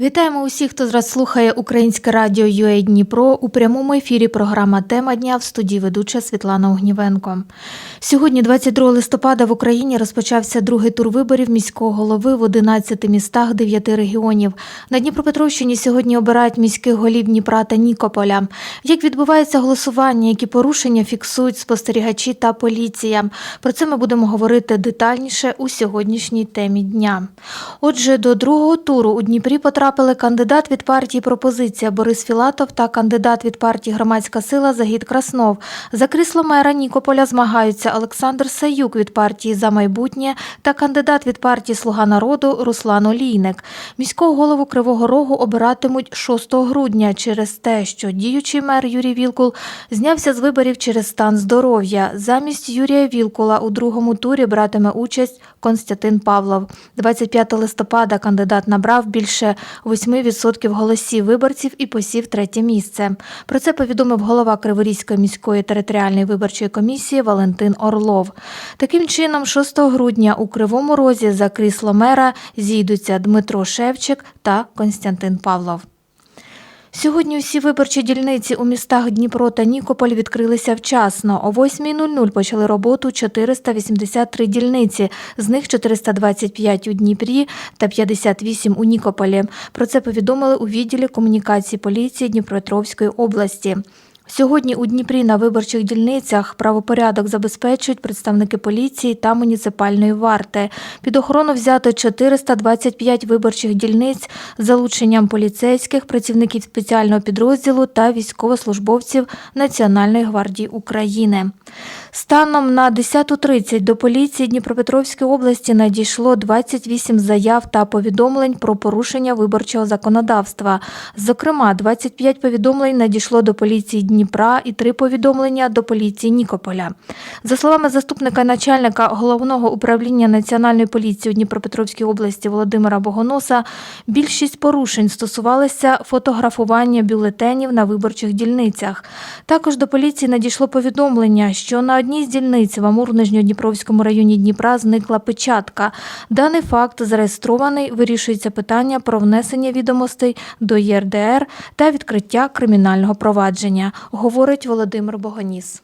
Вітаємо усіх, хто зараз слухає Українське радіо UA Дніпро у прямому ефірі. Програма Тема дня в студії ведуча Світлана Огнівенко. Сьогодні, 22 листопада, в Україні розпочався другий тур виборів міського голови в 11 містах 9 регіонів. На Дніпропетровщині сьогодні обирають міських голів Дніпра та Нікополя. Як відбувається голосування, які порушення фіксують спостерігачі та поліція? Про це ми будемо говорити детальніше у сьогоднішній темі дня. Отже, до другого туру у Дніпрі потрапили кандидат від партії Пропозиція Борис Філатов та кандидат від партії Громадська сила Загід Краснов. За крісло мера Нікополя змагаються Олександр Саюк від партії За майбутнє та кандидат від партії Слуга народу Руслан Олійник. Міського голову Кривого Рогу обиратимуть 6 грудня через те, що діючий мер Юрій Вілкул знявся з виборів через стан здоров'я. Замість Юрія Вілкула у другому турі братиме участь Константин Павлов. 25 листопада кандидат набрав більше 8% голосів виборців і посів третє місце. Про це повідомив голова Криворізької міської територіальної виборчої комісії Валентин Орлов. Таким чином, 6 грудня у Кривому Розі за крісло мера зійдуться Дмитро Шевчик та Константин Павлов. Сьогодні всі виборчі дільниці у містах Дніпро та Нікополь відкрилися вчасно. О 8.00 почали роботу 483 дільниці, з них 425 у Дніпрі та 58 у Нікополі. Про це повідомили у відділі комунікації поліції Дніпропетровської області. Сьогодні у Дніпрі на виборчих дільницях правопорядок забезпечують представники поліції та муніципальної варти. Під охорону взято 425 виборчих дільниць з залученням поліцейських, працівників спеціального підрозділу та військовослужбовців Національної гвардії України. Станом на 10.30 до поліції Дніпропетровської області надійшло 28 заяв та повідомлень про порушення виборчого законодавства. Зокрема, 25 повідомлень надійшло до поліції Дніпра і 3 повідомлення до поліції Нікополя. За словами заступника начальника головного управління Національної поліції у Дніпропетровській області Володимира Богоноса, більшість порушень стосувалися фотографування бюлетенів на виборчих дільницях. Також до поліції надійшло повідомлення, що на одній з дільниць в Амурно-Нижньодніпровському районі Дніпра зникла печатка. Даний факт зареєстрований. Вирішується питання про внесення відомостей до ЄРДР та відкриття кримінального провадження, говорить Володимир Богоніс.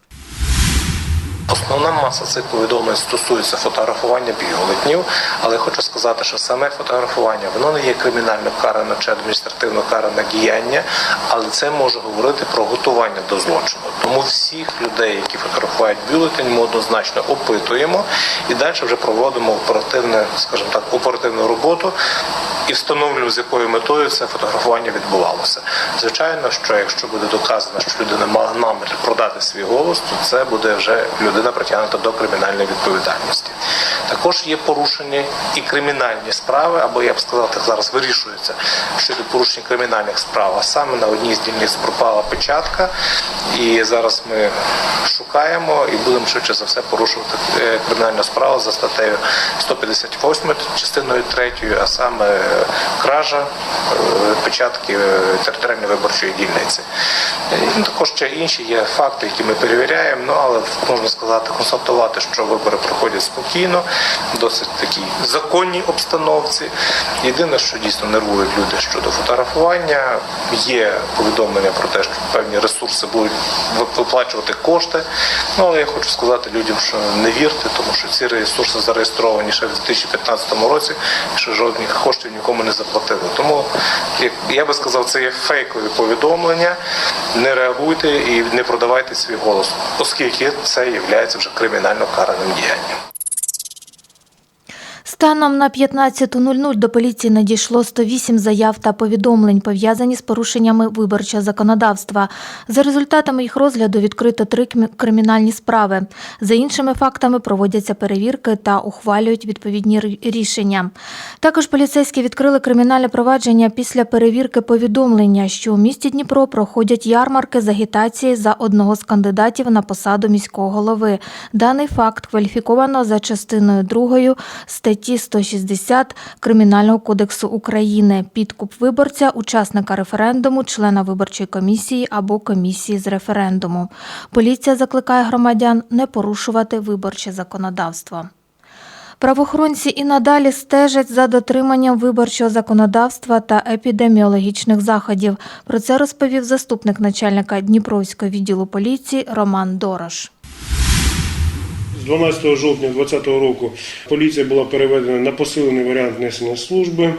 Основна маса цих повідомлень стосується фотографування біолетнів, але хочу сказати, що саме фотографування воно не є кримінально каране чи адміністративно каране діяння, але це може говорити про готування до злочину. Тому всіх людей, які фотографують бюлетень, ми однозначно опитуємо і далі вже проводимо оперативне, скажімо так, оперативну роботу і встановлюємо, з якою метою це фотографування відбувалося. Звичайно, що якщо буде доказано, що людина мала намір продати свій голос, то це буде вже людина притягнута до кримінальної відповідальності. Також є порушені і кримінальні справи, або я б сказав, так зараз вирішується щодо порушень кримінальних справ. А саме на одній з дільниць пропала печатка, і зараз ми шукаємо і будемо швидше за все порушувати е, кримінальну справу за статтею 158 частиною 3, а саме е, кража е, печатки е, територіальної виборчої дільниці. Е, Також ще інші є факти, які ми перевіряємо, ну але можна сказати, констатувати, що вибори проходять спокійно, досить такій законній обстановці. Єдине, що дійсно нервують люди щодо фотографування, є повідомлення про те, що певні ресурси будуть виплачувати кошти. Ну але я хочу сказати людям, що не вірте, тому що ці ресурси зареєстровані ще в 2015 році, і що жодних коштів нікому не заплатили. Тому я би сказав, це є фейкові повідомлення. Не реагуйте і не продавайте свій голос, оскільки це є вже кримінально караним діянням. Станом на 15.00 до поліції надійшло 108 заяв та повідомлень, пов'язані з порушеннями виборчого законодавства. За результатами їх розгляду відкрито три кримінальні справи. За іншими фактами проводяться перевірки та ухвалюють відповідні рішення. Також поліцейські відкрили кримінальне провадження після перевірки повідомлення, що у місті Дніпро проходять ярмарки з агітації за одного з кандидатів на посаду міського голови. Даний факт кваліфіковано за частиною 2 статті статті 160 Кримінального кодексу України підкуп виборця, учасника референдуму, члена виборчої комісії або комісії з референдуму. Поліція закликає громадян не порушувати виборче законодавство. Правоохоронці і надалі стежать за дотриманням виборчого законодавства та епідеміологічних заходів. Про це розповів заступник начальника Дніпровського відділу поліції Роман Дорош. З 12 жовтня 2020 року поліція була переведена на посилений варіант несення служби.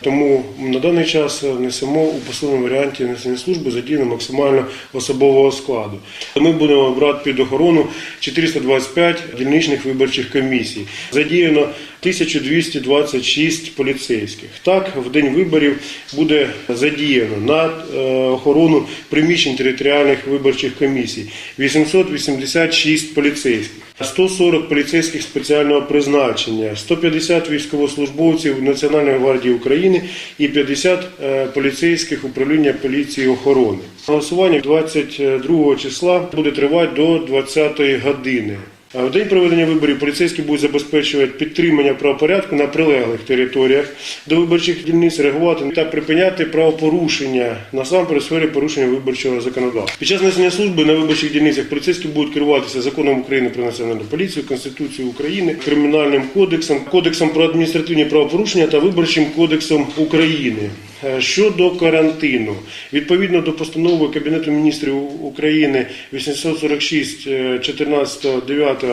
Тому на даний час несемо у посиленому варіанті несення служби задіяно максимально особового складу. Ми будемо брати під охорону 425 дільничних виборчих комісій. Задіяно 1226 поліцейських. Так, в день виборів буде задіяно на е, охорону приміщень територіальних виборчих комісій 886 поліцейських. 140 поліцейських спеціального призначення, 150 військовослужбовців Національної гвардії України і 50 е, поліцейських управління поліції охорони. Голосування 22 числа буде тривати до 20 години. В день проведення виборів поліцейські будуть забезпечувати підтримання правопорядку на прилеглих територіях до виборчих дільниць, реагувати та припиняти правопорушення насамперед в сфері порушення виборчого законодавства. Під час несення служби на виборчих дільницях поліцейські будуть керуватися законом України про національну поліцію, Конституцією України, кримінальним кодексом, кодексом про адміністративні правопорушення та виборчим кодексом України. Е, Щодо карантину, відповідно до постанови Кабінету міністрів України 846 е, 14 9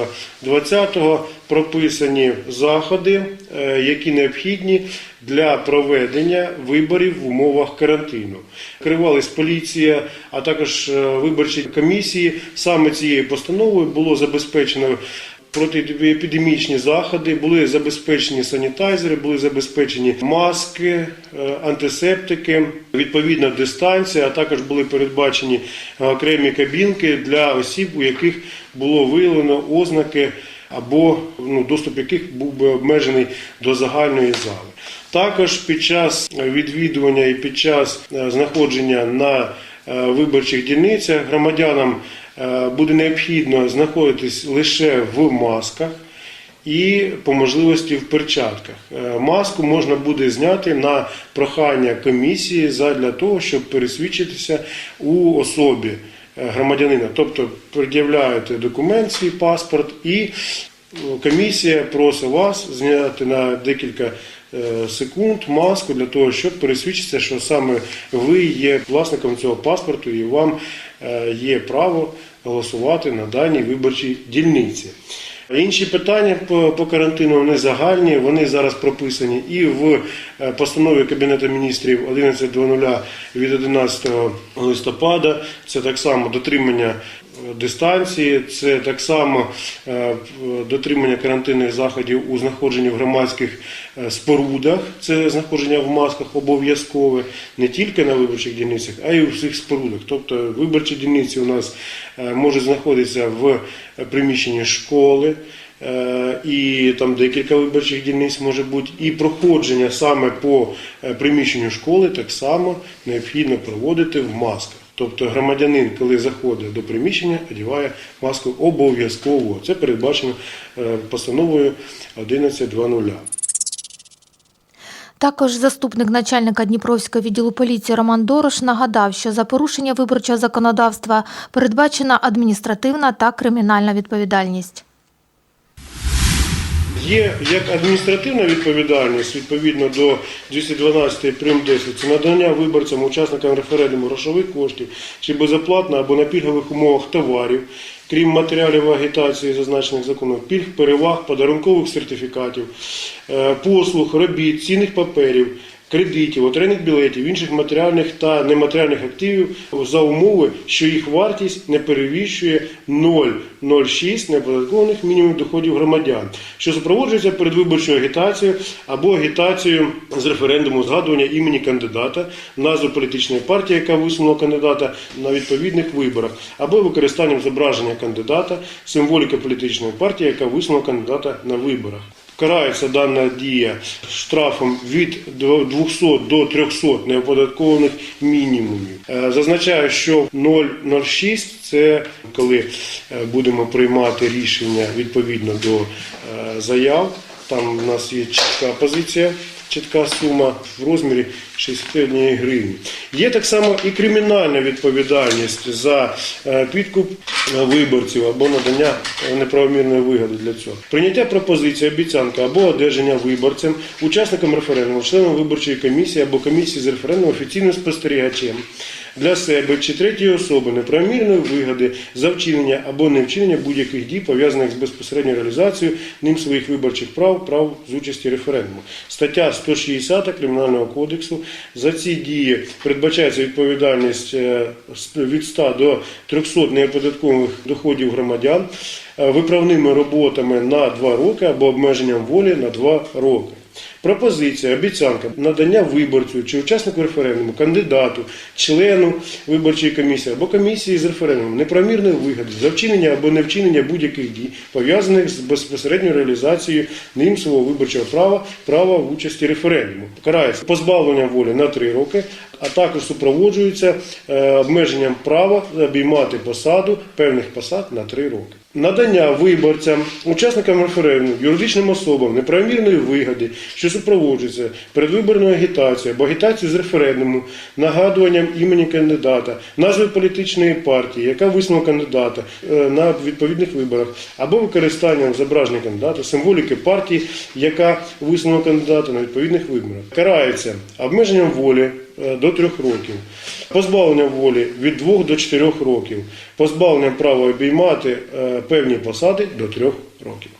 20 прописані заходи, е, які необхідні для проведення виборів в умовах карантину. Керувалась поліція, а також е, виборчі комісії. Саме цією постановою було забезпечено протиепідемічні заходи, були забезпечені санітайзери, були забезпечені маски, е, антисептики, відповідна дистанція, а також були передбачені е, окремі кабінки для осіб, у яких було виявлено ознаки або ну, доступ яких був би обмежений до загальної зали. Також під час відвідування і під час е, знаходження на виборчих дільницях громадянам буде необхідно знаходитись лише в масках і по можливості в перчатках. Е, Маску можна буде зняти на прохання комісії задля того, щоб пересвідчитися у особі е, громадянина. Тобто пред'являєте документ, свій паспорт, і е, комісія просить вас зняти на декілька е, секунд маску для того, щоб пересвідчитися, що саме ви є власником цього паспорту і вам е, є право голосувати на даній виборчій дільниці. Інші питання по, карантину вони загальні, вони зараз прописані і в е, постанові Кабінету міністрів 11.00 від 11 листопада. Це так само дотримання е, дистанції, це так само е, дотримання карантинних заходів у знаходженні в громадських е, спорудах. Це знаходження в масках обов'язкове не тільки на виборчих дільницях, а й у всіх спорудах. Тобто виборчі дільниці у нас е, можуть знаходитися в приміщенні школи. І там декілька виборчих дільниць може бути, і проходження саме по приміщенню школи так само необхідно проводити в масках. Тобто громадянин, коли заходить до приміщення, одягає маску обов'язково. Це передбачено е, постановою 11.2.0. Також заступник начальника Дніпровського відділу поліції Роман Дорош нагадав, що за порушення виборчого законодавства передбачена адміністративна та кримінальна відповідальність. Є як адміністративна відповідальність відповідно до 212 прим. 10, це надання виборцям, учасникам референдуму грошових коштів чи безоплатно або на пільгових умовах товарів, крім матеріалів агітації, зазначених законом, пільг, переваг, подарункових сертифікатів, е, послуг, робіт, цінних паперів. Кредитів, лотерейних білетів, інших матеріальних та нематеріальних активів за умови, що їх вартість не перевищує 0,06 неоподаткованих мінімумів доходів громадян, що супроводжується передвиборчою агітацією або агітацією з референдуму згадування імені кандидата, назву політичної партії, яка висунула кандидата на відповідних виборах, або використанням зображення кандидата, символіки політичної партії, яка висунула кандидата на виборах. Карається дана дія штрафом від 200 до 300 неоподаткованих мінімумів. Е, Зазначаю, що 0,06 – це коли е, будемо приймати рішення відповідно до е, заяв Там у нас є чітка позиція, чітка сума в розмірі 61 гривні. Є так само і кримінальна відповідальність за е, підкуп е, виборців або надання неправомірної вигоди для цього. Прийняття пропозиції, обіцянка або одержання виборцем, учасникам референдуму, членам виборчої комісії або комісії з референдуму офіційним спостерігачем для себе чи третьої особи неправомірної вигоди за вчинення або не вчинення будь-яких дій, пов'язаних з безпосередньою реалізацією ним своїх виборчих прав, прав з участі референдуму. Стаття 160 Кримінального кодексу. За ці дії передбачається відповідальність е, від 100 до 300 неоподаткових доходів громадян е, виправними роботами на 2 роки або обмеженням волі на 2 роки. Пропозиція, обіцянка, надання виборцю чи учаснику референдуму, кандидату, члену виборчої комісії або комісії з референдумом неправомірної вигоди за вчинення або не вчинення будь-яких дій, пов'язаних з безпосередньою реалізацією ним свого виборчого права, права в участі референдуму. Карається позбавленням волі на 3 роки, а також супроводжується е, обмеженням права обіймати посаду певних посад на 3 роки. Надання виборцям, учасникам референдуму, юридичним особам неправомірної вигоди, що супроводжується передвиборною агітацією або агітацією з референдуму, нагадуванням імені кандидата, назви політичної партії, яка висунула кандидата е, на відповідних виборах, або використанням зображення кандидата, символіки партії, яка висунула кандидата на відповідних виборах. Карається обмеженням волі до трьох років, позбавлення волі від двох до чотирьох років, позбавлення права обіймати е, певні посади до трьох років.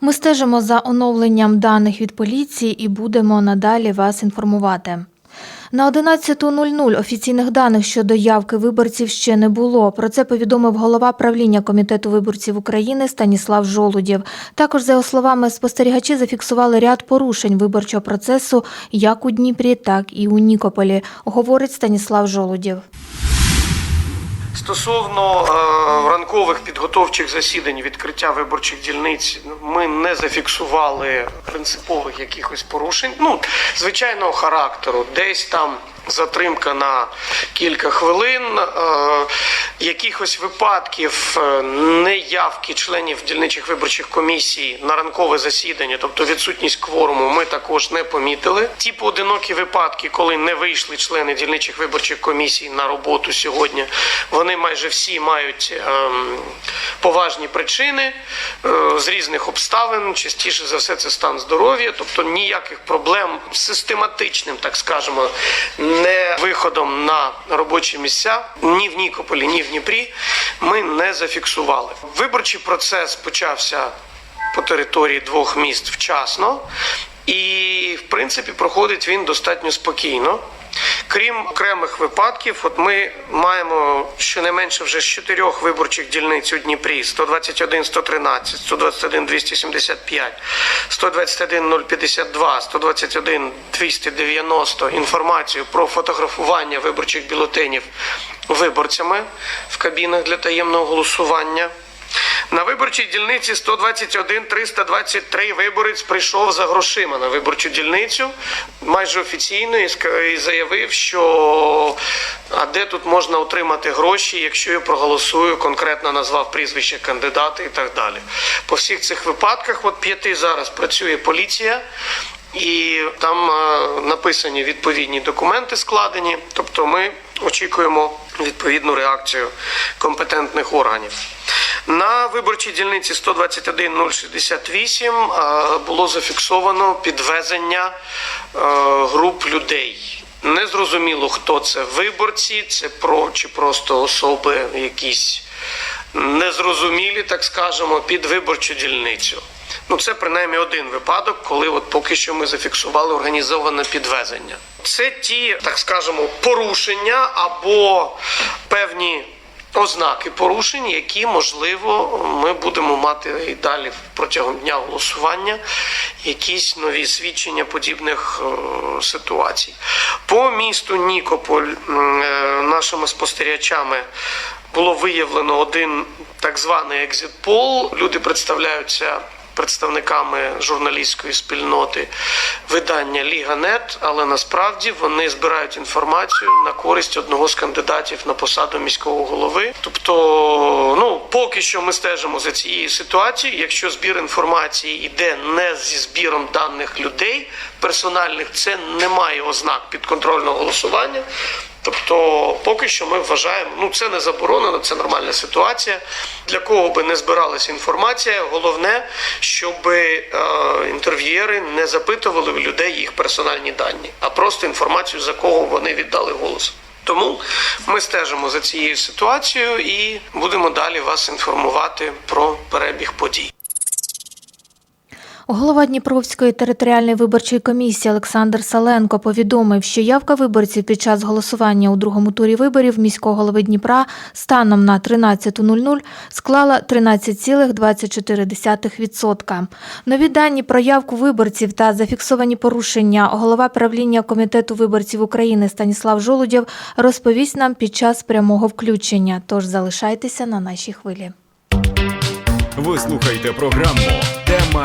Ми стежимо за оновленням даних від поліції і будемо надалі вас інформувати. На 11.00 офіційних даних щодо явки виборців ще не було. Про це повідомив голова правління комітету виборців України Станіслав Жолудєв. Також, за його словами, спостерігачі зафіксували ряд порушень виборчого процесу як у Дніпрі, так і у Нікополі, говорить Станіслав Жолудєв. Стосовно е, ранкових підготовчих засідань відкриття виборчих дільниць, ми не зафіксували принципових якихось порушень. Ну, звичайного характеру, десь там затримка на кілька хвилин, е, якихось випадків е, неявки членів дільничих виборчих комісій на ранкове засідання, тобто відсутність кворуму, ми також не помітили. Ті поодинокі випадки, коли не вийшли члени дільничих виборчих комісій на роботу сьогодні, вони майже всі мають ем, поважні причини е, з різних обставин. Частіше за все, це стан здоров'я, тобто ніяких проблем з систематичним, так скажемо, не виходом на робочі місця ні в Нікополі, ні в Дніпрі ми не зафіксували. Виборчий процес почався по території двох міст вчасно, і в принципі проходить він достатньо спокійно. Крім окремих випадків, от ми маємо щонайменше вже з чотирьох виборчих дільниць у Дніпрі: 121 113, 121 275, 121 052, 121 290 інформацію про фотографування виборчих бюлетенів виборцями в кабінах для таємного голосування. На виборчій дільниці 121 323 виборець прийшов за грошима на виборчу дільницю майже офіційно і заявив, що а де тут можна отримати гроші, якщо я проголосую, конкретно назвав прізвище кандидата і так далі. По всіх цих випадках, от п'яти зараз працює поліція. І там написані відповідні документи складені, тобто ми очікуємо відповідну реакцію компетентних органів. На виборчій дільниці 121-068 е, було зафіксовано підвезення е, груп людей. Незрозуміло, хто це виборці, це про чи просто особи якісь незрозумілі, так скажемо, під виборчу дільницю. Ну, це принаймні один випадок, коли от поки що ми зафіксували організоване підвезення. Це ті, так скажемо, порушення або певні ознаки порушень, які можливо ми будемо мати і далі протягом дня голосування, якісь нові свідчення подібних е, ситуацій. По місту Нікополь е, нашими спостерігачами було виявлено один так званий екзитпол. Люди представляються представниками журналістської спільноти видання Ліга.нет, але насправді вони збирають інформацію на користь одного з кандидатів на посаду міського голови. Тобто, ну поки що ми стежимо за цією ситуацією. Якщо збір інформації йде не зі збіром даних людей персональних, це не має ознак підконтрольного голосування. Тобто, поки що ми вважаємо, ну це не заборонено, це нормальна ситуація. Для кого би не збиралася інформація, головне, щоб е, інтерв'єри не запитували у людей їх персональні дані, а просто інформацію, за кого вони віддали голос. Тому ми стежимо за цією ситуацією і будемо далі вас інформувати про перебіг подій. Голова Дніпровської територіальної виборчої комісії Олександр Саленко повідомив, що явка виборців під час голосування у другому турі виборів міського голови Дніпра станом на 13.00 склала 13,24%. Нові дані про явку виборців та зафіксовані порушення голова правління комітету виборців України Станіслав Жолудєв розповість нам під час прямого включення. Тож залишайтеся на нашій хвилі. Ви слухаєте програму Тема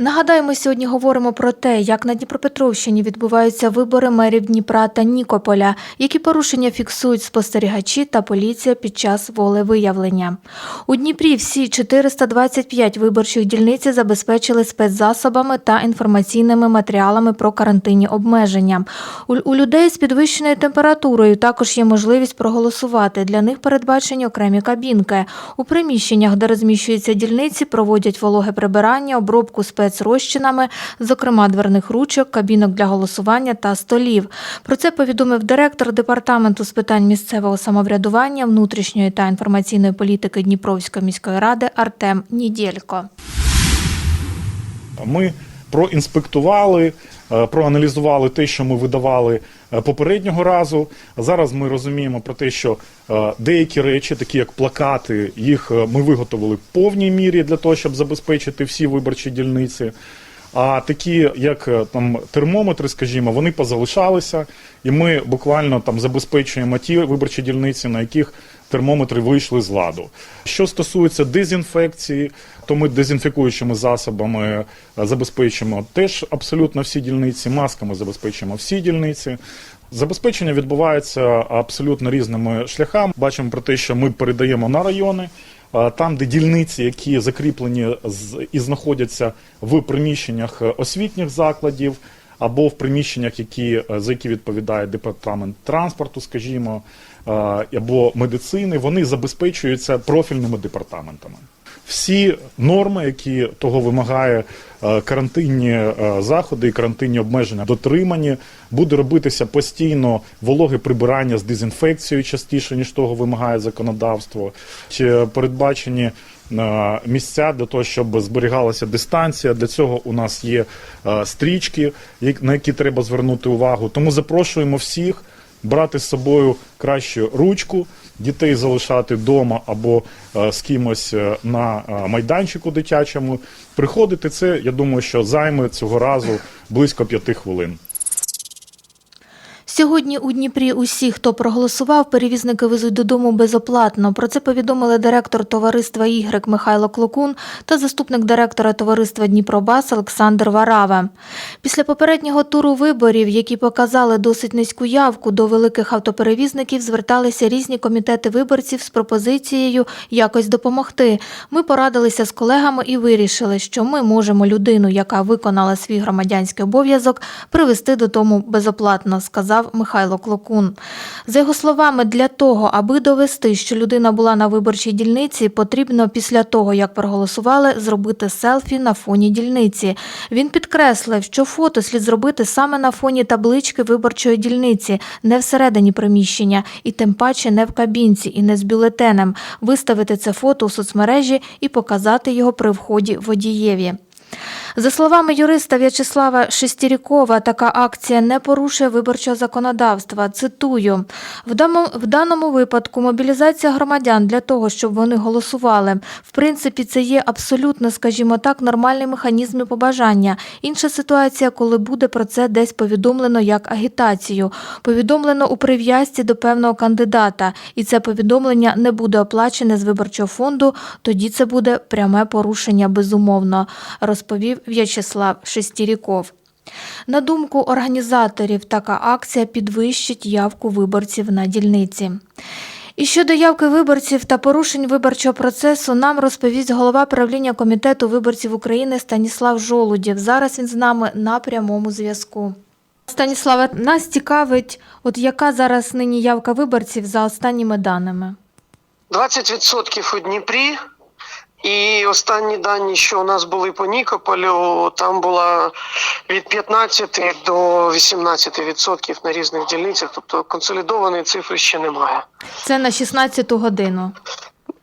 Нагадаю, ми сьогодні говоримо про те, як на Дніпропетровщині відбуваються вибори мерів Дніпра та Нікополя, які порушення фіксують спостерігачі та поліція під час волевиявлення. У Дніпрі всі 425 виборчих дільниць забезпечили спецзасобами та інформаційними матеріалами про карантинні обмеження. У, людей з підвищеною температурою також є можливість проголосувати. Для них передбачені окремі кабінки. У приміщеннях, де розміщуються дільниці, проводять вологе прибирання, обробку спецрозчинами, зокрема дверних ручок, кабінок для голосування та столів. Про це повідомив директор департаменту з питань місцевого самоврядування, внутрішньої та інформаційної політики Дніпровської міської ради Артем Нідєлько. Ми проінспектували, проаналізували те, що ми видавали е, попереднього разу. Зараз ми розуміємо про те, що е, деякі речі, такі як плакати, їх е, ми виготовили в повній мірі для того, щоб забезпечити всі виборчі дільниці. А такі, як е, там термометри, скажімо, вони позалишалися, і ми буквально там забезпечуємо ті виборчі дільниці, на яких термометри вийшли з ладу. Що стосується дезінфекції, то ми дезінфікуючими засобами е, забезпечимо теж абсолютно всі дільниці, масками забезпечимо всі дільниці. Забезпечення відбувається абсолютно різними шляхами. Бачимо про те, що ми передаємо на райони. Там, де дільниці, які закріплені і знаходяться в приміщеннях е, освітніх закладів, або в приміщеннях, які, е, за які відповідає департамент транспорту, скажімо, або медицини, вони забезпечуються профільними департаментами. Всі норми, які того вимагає е, карантинні е, заходи і карантинні обмеження, дотримані, буде робитися постійно вологе прибирання з дезінфекцією частіше, ніж того вимагає законодавство. Чи передбачені е, місця для того, щоб зберігалася дистанція. Для цього у нас є стрічки, на які треба звернути увагу. Тому запрошуємо всіх брати з собою кращу ручку, дітей залишати вдома або е, з кимось е, на е, майданчику дитячому. Приходити це, я думаю, що займе цього разу близько п'яти хвилин. Сьогодні у Дніпрі усі, хто проголосував, перевізники везуть додому безоплатно. Про це повідомили директор товариства «Ігрек» Михайло Клокун та заступник директора товариства Дніпробас Олександр Варава. Після попереднього туру виборів, які показали досить низьку явку, до великих автоперевізників зверталися різні комітети виборців з пропозицією якось допомогти. Ми порадилися з колегами і вирішили, що ми можемо людину, яка виконала свій громадянський обов'язок, привезти додому безоплатно, сказав Михайло Клокун. За його словами, для того, аби довести, що людина була на виборчій дільниці, потрібно після того, як проголосували, зробити селфі на фоні дільниці. Він підкреслив, що фото слід зробити саме на фоні таблички виборчої дільниці, не всередині приміщення, і тим паче не в кабінці і не з бюлетенем. Виставити це фото у соцмережі і показати його при вході водієві. За словами юриста В'ячеслава Шестірікова, така акція не порушує виборчого законодавства. Цитую: в даному, випадку мобілізація громадян для того, щоб вони голосували. В принципі, це є абсолютно, скажімо так, нормальний механізм і побажання. Інша ситуація, коли буде про це десь повідомлено як агітацію, повідомлено у прив'язці до певного кандидата, і це повідомлення не буде оплачене з виборчого фонду. Тоді це буде пряме порушення, безумовно, розповів В'ячеслав Шестіріков. На думку організаторів, така акція підвищить явку виборців на дільниці. І щодо явки виборців та порушень виборчого процесу нам розповість голова правління комітету виборців України Станіслав Жолудєв. Зараз він з нами на прямому зв'язку. Станіславе, нас цікавить, от яка зараз нині явка виборців за останніми даними. 20% у Дніпрі. І останні дані, що у нас були по Нікополю, там була від 15 до 18% на різних дільницях. Тобто консолідованої цифри ще немає. Це на 16-ту годину.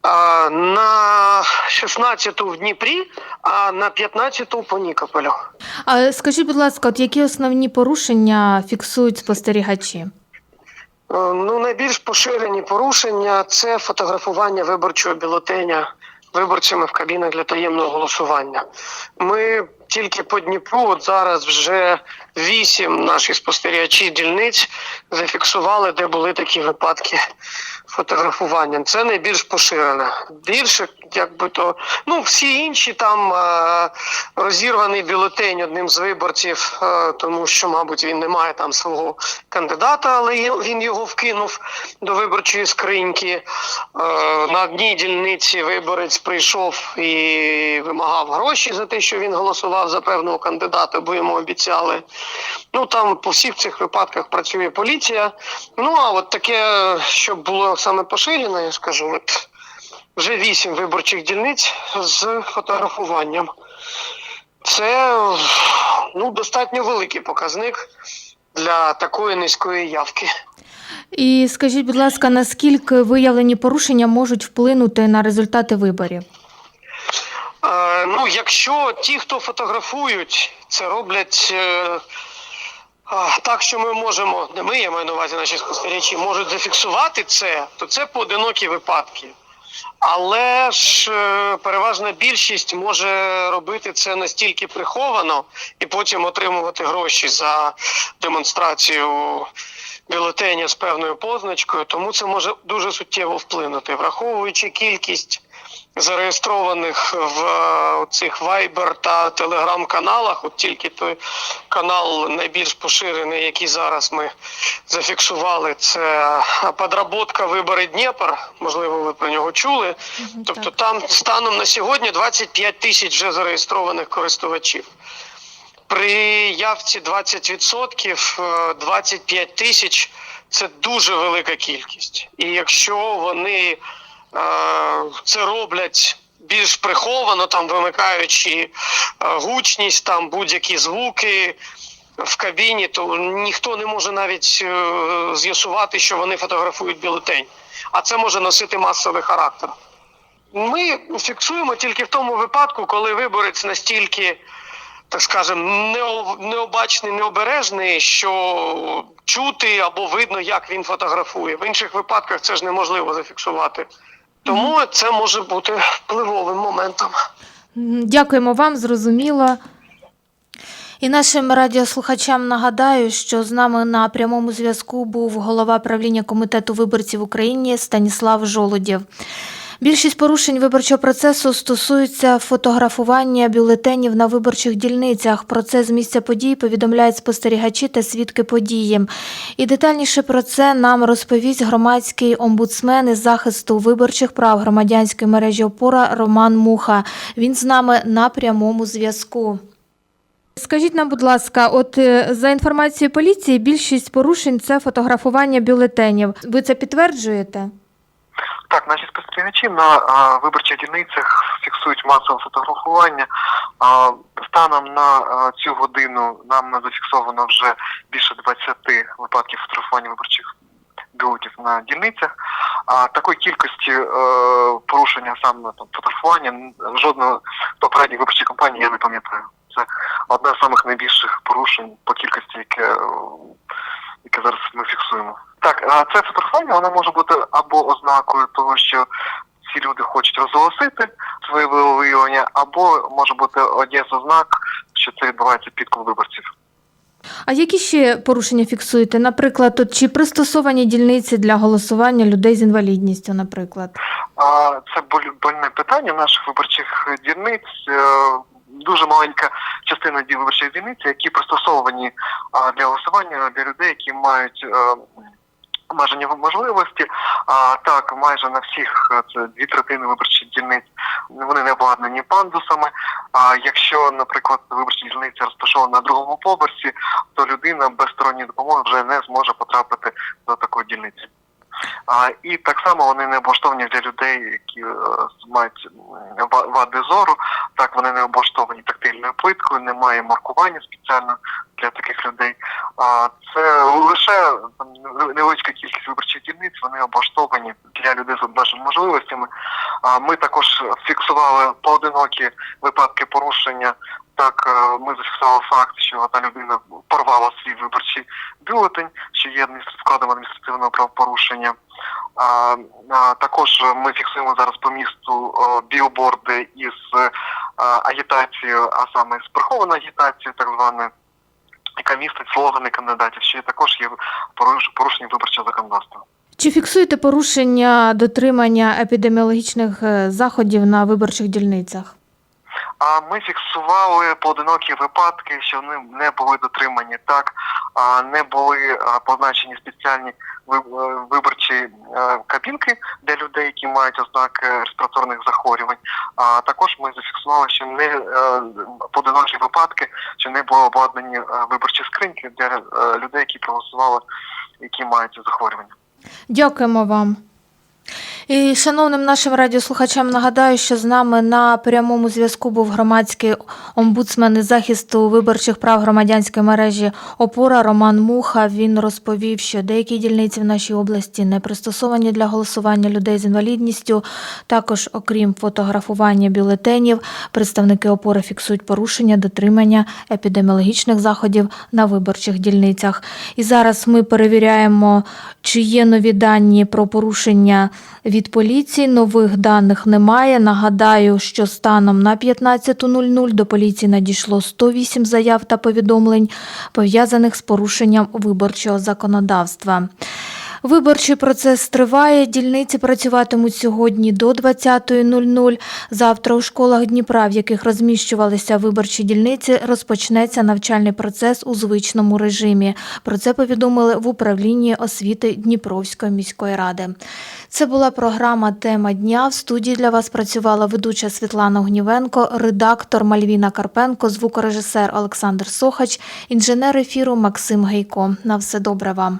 А, на 16 в Дніпрі, а на 15 по Нікополю. А скажіть, будь ласка, от які основні порушення фіксують спостерігачі? Е, Ну, найбільш поширені порушення це фотографування виборчого бюлетеня виборцями в кабінах для таємного голосування. Ми тільки по Дніпру, от зараз вже вісім наших спостерігачів дільниць зафіксували, де були такі випадки фотографування. Це найбільш поширене. Більше, якби то, ну всі інші там е, розірваний бюлетень одним з виборців, е, тому що, мабуть, він не має там свого кандидата, але він його вкинув до виборчої скриньки. Е, на одній дільниці виборець прийшов і вимагав гроші за те, що він голосував за певного кандидата, бо йому обіцяли. Ну там по всіх цих випадках працює поліція. Ну а от таке, щоб було саме поширено, я скажу, от вже вісім виборчих дільниць з фотографуванням. Це ну, достатньо великий показник для такої низької явки. І скажіть, будь ласка, наскільки виявлені порушення можуть вплинути на результати виборів? Е, ну, якщо ті, хто фотографують, це роблять е, так, що ми можемо, не ми, я маю на увазі наші спостерігачі, можуть зафіксувати це, то це поодинокі випадки. Але ж е, переважна більшість може робити це настільки приховано і потім отримувати гроші за демонстрацію бюлетеня з певною позначкою, тому це може дуже суттєво вплинути, враховуючи кількість зареєстрованих в е, цих Viber та Telegram каналах. От тільки той канал найбільш поширений, який зараз ми зафіксували, це подработка вибори Дніпр. Можливо, ви про нього чули. Тобто там станом на сьогодні 25 тисяч вже зареєстрованих користувачів. При явці 20% е, 25 тисяч це дуже велика кількість. І якщо вони е, це роблять більш приховано, там вимикаючи е, гучність, там будь-які звуки в кабіні, то ніхто не може навіть е, з'ясувати, що вони фотографують бюлетень. А це може носити масовий характер. Ми фіксуємо тільки в тому випадку, коли виборець настільки, так скажемо, нео- необачний, необережний, що чути або видно, як він фотографує. В інших випадках це ж неможливо зафіксувати. Тому це може бути впливовим моментом. Дякуємо вам, зрозуміло. І нашим радіослухачам нагадаю, що з нами на прямому зв'язку був голова правління комітету виборців України Станіслав Жолудєв. Більшість порушень виборчого процесу стосуються фотографування бюлетенів на виборчих дільницях. Про це з місця подій повідомляють спостерігачі та свідки події. І детальніше про це нам розповість громадський омбудсмен із захисту виборчих прав громадянської мережі опора Роман Муха. Він з нами на прямому зв'язку. Скажіть нам, будь ласка, от е, за інформацією поліції, більшість порушень це фотографування бюлетенів. Ви це підтверджуєте? Так, наші спостерігачі на а, виборчих дільницях фіксують масове фотографування. А, станом на а, цю годину нам зафіксовано вже більше 20 випадків фотографування виборчих бюлетів на дільницях. А такої кількості е, порушення саме там фотографування жодного попередньої виборчої кампанії я не пам'ятаю. це одне з найбільших порушень по кількості, яке, яке зараз ми фіксуємо. Так, це фотографування воно може бути або ознакою того, що ці люди хочуть розголосити своє виявлення, або може бути один з ознак, що це відбувається підкуп виборців. А які ще порушення фіксуєте? Наприклад, от чи пристосовані дільниці для голосування людей з інвалідністю, наприклад? А, Це боль- больне питання наших виборчих дільниць. Е, Дуже маленька частина виборчих дільниць, які пристосовані для голосування для людей, які мають е, обмежені можливості. А так, майже на всіх е, це дві третини виборчих дільниць. Вони не обладнані пандусами. А якщо, наприклад, виборча дільниця розташована на другому поверсі, то людина без сторонньої допомоги вже не зможе потрапити до такої дільниці. А, і так само вони не облаштовані для людей, які е, мають вади зору. Так вони не облаштовані тактильною плиткою, немає маркування спеціально для таких людей. А це лише там, невеличка кількість виборчих дільниць. Вони облаштовані для людей з обмеженими можливостями. А ми також фіксували поодинокі випадки порушення. Так, е, ми зафіксували факт, що одна людина порвала свій виборчий бюлетень, що є складом адміністративного правопорушення. А, а, також ми фіксуємо зараз по місту о, білборди із е, а, агітацією, а саме з прихованою агітацією, так званою, яка містить слогани кандидатів, що також є порушення виборчого законодавства. Чи фіксуєте порушення дотримання епідеміологічних е, заходів на виборчих дільницях? А ми фіксували поодинокі випадки, що вони не були дотримані так, не були позначені спеціальні е, виборчі е, кабінки для людей, які мають ознаки респіраторних захворювань. А також ми зафіксували, що не поодинокі випадки, що не були обладнані виборчі скриньки для людей, які проголосували, які мають захворювання. Дякуємо вам. І шановним нашим радіослухачам нагадаю, що з нами на прямому зв'язку був громадський омбудсмен із захисту виборчих прав громадянської мережі Опора Роман Муха. Він розповів, що деякі дільниці в нашій області не пристосовані для голосування людей з інвалідністю. Також, окрім фотографування бюлетенів, представники опори фіксують порушення дотримання епідеміологічних заходів на виборчих дільницях. І зараз ми перевіряємо, чи є нові дані про порушення від поліції. Нових даних немає. Нагадаю, що станом на 15.00 до поліції надійшло 108 заяв та повідомлень, пов'язаних з порушенням виборчого законодавства. Виборчий процес триває. Дільниці працюватимуть сьогодні до 20.00. Завтра у школах Дніпра, в яких розміщувалися виборчі дільниці, розпочнеться навчальний процес у звичному режимі. Про це повідомили в управлінні освіти Дніпровської міської ради. Це була програма Тема дня. В студії для вас працювала ведуча Світлана Гнівенко, редактор Мальвіна Карпенко, звукорежисер Олександр Сохач, інженер ефіру Максим Гейко. На все добре вам.